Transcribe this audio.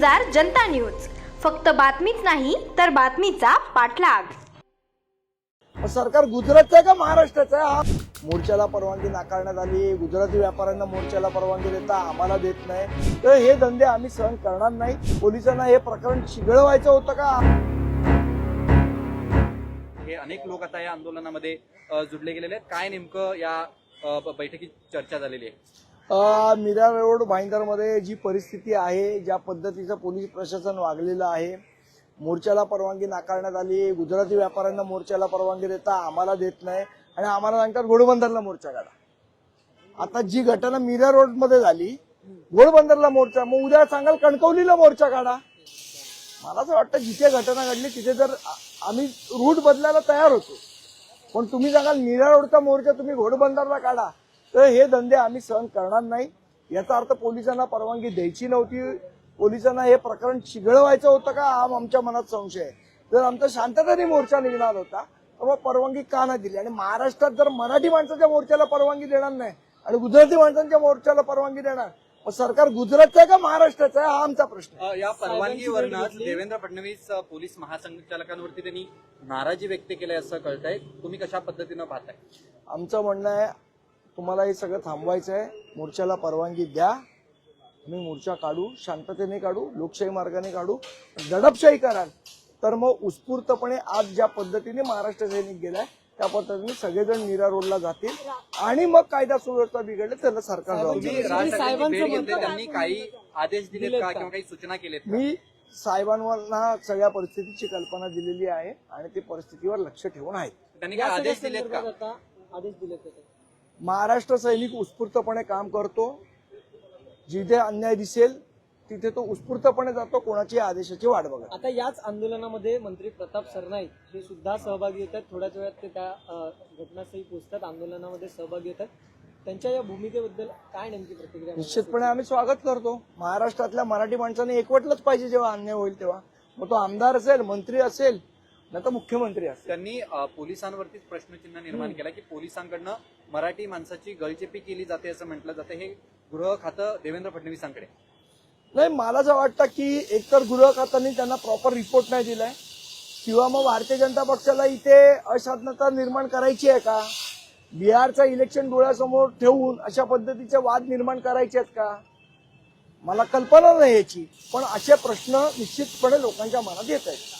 झुंजार जनता news. फक्त बातमीच नाही तर बातमीचा पाठलाग. सरकार गुजरातचं आहे का महाराष्ट्राचं आहे? हा मोर्चाला परवानगी नाकारण्यात आली. गुजराती व्यापाऱ्यांना मोर्चाला परवानगी देता आम्हाला देत नाही. तर हे धंदे आम्ही सहन करणार नाही. पोलिसांना हे प्रकरण शिगळवायचं होतं का? हे अनेक लोक आता या आंदोलनामध्ये जुडले गेलेले आहेत. काय नेमकं या बैठकीत चर्चा झालेली आहे? मीरा रोड भाईंदरमध्ये जी परिस्थिती आहे ज्या पद्धतीचं पोलीस प्रशासन वागलेलं आहे मोर्चाला परवानगी नाकारण्यात आली गुजराती व्यापाऱ्यांना मोर्चाला परवानगी देता आम्हाला देत नाही आणि आम्हाला सांगतात घोडबंदरला मोर्चा काढा. आता जी घटना मीरा रोडमध्ये झाली घोडबंदरला मोर्चा मग उद्या सांगाल कणकवलीला मोर्चा काढा. मला असं वाटतं जिथे घटना घडली तिथे जर आम्ही रूट बदलायला तयार होतो. पण तुम्ही सांगाल मीरा रोडचा मोर्चा तुम्ही घोडबंदरला काढा. तर हे धंदे आम्ही सहन करणार नाही. याचा अर्थ पोलिसांना परवानगी द्यायची नव्हती. पोलिसांना हे प्रकरण शिगळवायचं होतं का? हा आमच्या मनात संशय आहे. जर आमचा शांततेने मोर्चा निघणार होता तर मग परवानगी का नाही दिली? आणि महाराष्ट्रात जर मराठी माणसाच्या मोर्चाला परवानगी देणार नाही आणि गुजराती माणसांच्या मोर्चाला परवानगी देणार मग सरकार गुजरातचं आहे का महाराष्ट्राचं आहे? हा आमचा प्रश्न आहे. या परवानगीवरच देवेंद्र फडणवीस अ, पोलीस महासंचालकांवरती त्यांनी नाराजी व्यक्त केली असं कळतंय. तुम्ही कशा पद्धतीनं पाहताय? आमचं म्हणणं आहे तुम्हाला हे सगळं थांबवायचं आहे. मोर्चाला परवानगी द्या. आम्ही मोर्चा काढू शांततेने काढू लोकशाही मार्गाने काढू. दडपशाही कराल. तर मग उत्स्फूर्तपणे आज ज्या पद्धतीने महाराष्ट्र सैनिक गेलाय त्या पद्धतीने सगळेजण नीरा रोडला जातील. आणि मग कायदा सुव्यवस्था बिघडले त्याला सरकार त्यांनी काही आदेश दिलेत का किंवा काही सूचना केलेत का? मी साहेबांना सगळ्या परिस्थितीची कल्पना दिलेली आहे आणि ते परिस्थितीवर लक्ष ठेवून आहेत. त्यांनी काय आदेश दिलेत का? आदेश दिले होते महाराष्ट्र सैनिक उत्स्फूर्तपणे काम करतो. जिथे अन्याय दिसेल तिथे तो उत्स्फूर्तपणे जातो. कोणाची आदेशाची वाट बघा आता याच आंदोलनामध्ये मंत्री प्रताप सरनाईक हे सुद्धा सहभागी होतात. थोड्याच वेळात ते त्या घटनास्थळी पोहोचतात. आंदोलनामध्ये सहभागी होतात. त्यांच्या या भूमिकेबद्दल काय नेमकी प्रतिक्रिया निश्चितपणे आम्ही स्वागत करतो. महाराष्ट्रातल्या मराठी माणसाने एकवटलंच पाहिजे जेव्हा अन्याय होईल तेव्हा. मग तो आमदार असेल मंत्री असेल नाही तर मुख्यमंत्री असेल त्यांनी अ, पोलिसांवरतीच प्रश्नचिन्ह निर्माण केला की पोलिसांकडनं मराठी माणसाची गळचेपी केली जाते असं म्हटलं जातं. हे गृह खातं देवेंद्र फडणवीसांकडे. नाही मला असं वाटतं की एकतर गृह खात्याने त्यांना प्रॉपर रिपोर्ट नाही दिलाय किंवा मग भारतीय जनता पक्षाला इथे अशांतता निर्माण करायची आहे का? बिहारचं इलेक्शन डोळ्यासमोर ठेवून अशा पद्धतीचे वाद निर्माण करायचे आहेत का? मला कल्पना नाही याची पण असे प्रश्न निश्चितपणे लोकांच्या मनात येत आहेत.